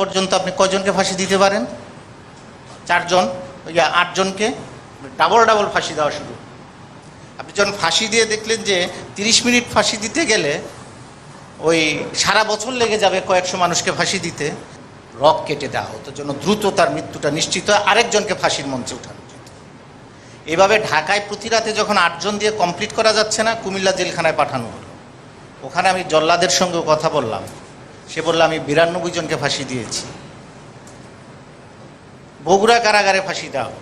পর্যন্ত আপনি কয়জনকে ফাঁসি দিতে পারেন? চারজন? ওই যে আটজনকে? ডাবল ডাবল ফাঁসি দেওয়া শুরু। আপনি যখন ফাঁসি দিয়ে দেখলেন যে তিরিশ মিনিট ফাঁসি দিতে গেলে ওই সারা বছর লেগে যাবে কয়েকশো মানুষকে ফাঁসি দিতে, রক কেটে দেওয়া হতো জন্য দ্রুত তার মৃত্যুটা নিশ্চিত হয়, আরেকজনকে ফাঁসির মঞ্চে উঠানো যেত। এভাবে ঢাকায় প্রতি রাতে যখন আটজন দিয়ে কমপ্লিট করা যাচ্ছে না, কুমিল্লা জেলখানায় পাঠানো হলো। ওখানে আমি জল্লাদের সঙ্গেও কথা বললাম। সে বলল, আমি বিরানব্বই জনকে ফাঁসি দিয়েছি। বগুড়া কারাগারে ফাঁসি দাও,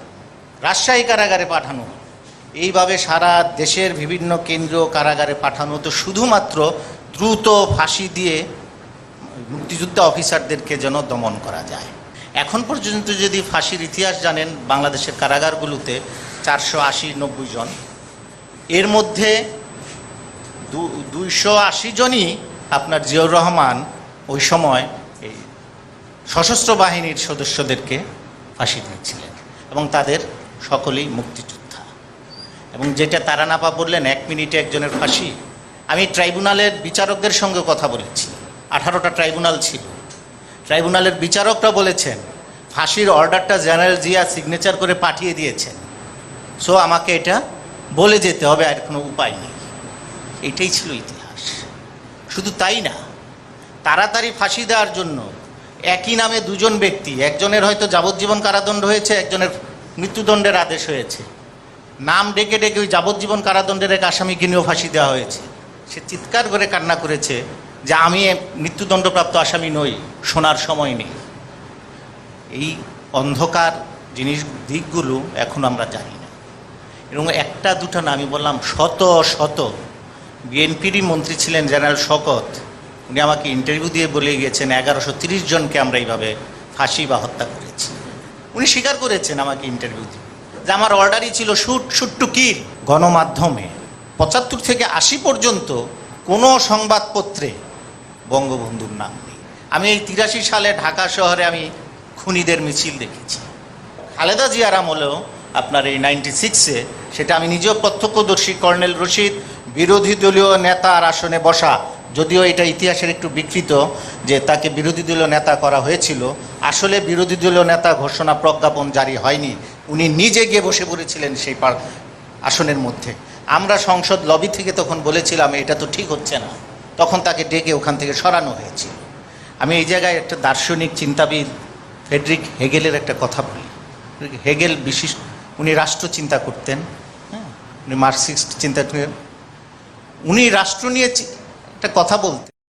রাজশাহী কারাগারে পাঠানো। এইভাবে সারা দেশের বিভিন্ন কেন্দ্রীয় কারাগারে পাঠানো তো শুধুমাত্র দ্রুত ফাঁসি দিয়ে মুক্তিযোদ্ধা অফিসারদেরকে যেন দমন করা যায়। এখন পর্যন্ত যদি ফাঁসির ইতিহাস জানেন, বাংলাদেশের কারাগারগুলোতে চারশো আশি, নব্বই জন। এর মধ্যে দুইশো আশি জনই আপনার জিয়াউর রহমান ওই সময় এই সশস্ত্র বাহিনীর সদস্যদেরকে ফাঁসি দিয়েছিলেন এবং তাদের সকলেই মুক্তিযোদ্ধা। এবং যেটা তারানাপা বললেন, এক মিনিটে একজনের ফাঁসি। আমি ট্রাইব্যুনালের বিচারকদের সঙ্গে কথা বলেছি। আঠারোটা ট্রাইব্যুনাল ছিল। ট্রাইব্যুনালের বিচারকরা বলেছেন, ফাঁসির অর্ডারটা জেনারেল জিয়া সিগনেচার করে পাঠিয়ে দিয়েছেন। সো আমাকে এটা বলে যেতে হবে, আর কোনো উপায় নেই। এটাই ছিল ইতিহাস। শুধু তাই না তাড়াতাড়ি ফাঁসি দেওয়ার জন্য একই নামে দুজন ব্যক্তি, একজনের হয়তো যাবজ্জীবন কারাদণ্ড হয়েছে, একজনের মৃত্যুদণ্ডের আদেশ হয়েছে। নাম ডেকে ডেকে ওই যাবজ্জীবন কারাদণ্ডের এক আসামিকে নিয়েও ফাঁসি দেওয়া হয়েছে। সে চিৎকার করে কান্না করেছে যে আমি মৃত্যুদণ্ডপ্রাপ্ত আসামি নই, শোনার সময় নেই। এই অন্ধকার জিনিস দিকগুলো এখন আমরা জানি না। এবং একটা দুটো না, আমি বললাম শত শত বিএনপিরই মন্ত্রী ছিলেন জেনারেল শকত। উনি আমাকে ইন্টারভিউ দিয়ে বলে গিয়েছেন, এগারোশো তিরিশ জনকে আমরা এইভাবে ফাঁসি বা হত্যা করেছি। উনি স্বীকার করেছেন আমাকে ইন্টারভিউ দিয়ে যে আমার অর্ডারই ছিল শুট শুট টু কিল গণমাধ্যমে পঁচাত্তর থেকে আশি পর্যন্ত কোনো সংবাদপত্রে বঙ্গবন্ধুর নাম নেই। আমি এই তিরাশি সালে ঢাকা শহরে আমি খুনিদের মিছিল দেখেছি। খালেদা জিয়ার আমলেও আপনার এই নাইনটি সিক্সে সেটা আমি নিজেও প্রত্যক্ষদর্শী কর্নেল রশিদ, বিরোধী দলীয় নেতার আসনে বসা যদিও এটা ইতিহাসের একটু বিকৃত যে তাকে বিরোধী দলীয় নেতা করা হয়েছিল, আসলে বিরোধী দলীয় নেতা ঘোষণা প্রজ্ঞাপন জারি হয়নি। উনি নিজে গিয়ে বসে পড়েছিলেন সেই আসনের মধ্যে। আমরা সংসদ লবি থেকে তখন বলেছিলাম, এটা তো ঠিক হচ্ছে না। তখন তাকে ডেকে ওখান থেকে সরানো হয়েছিল। আমি এই জায়গায় একটা দার্শনিক চিন্তাবিদ ফেডরিক হেগেলের একটা কথা বলি। হেগেল বিশিষ্ট, উনি রাষ্ট্র চিন্তা করতেন হ্যাঁ? উনি মার্কসিস্ট চিন্তা উনি রাষ্ট্র নিয়ে একটা কথা বলতেন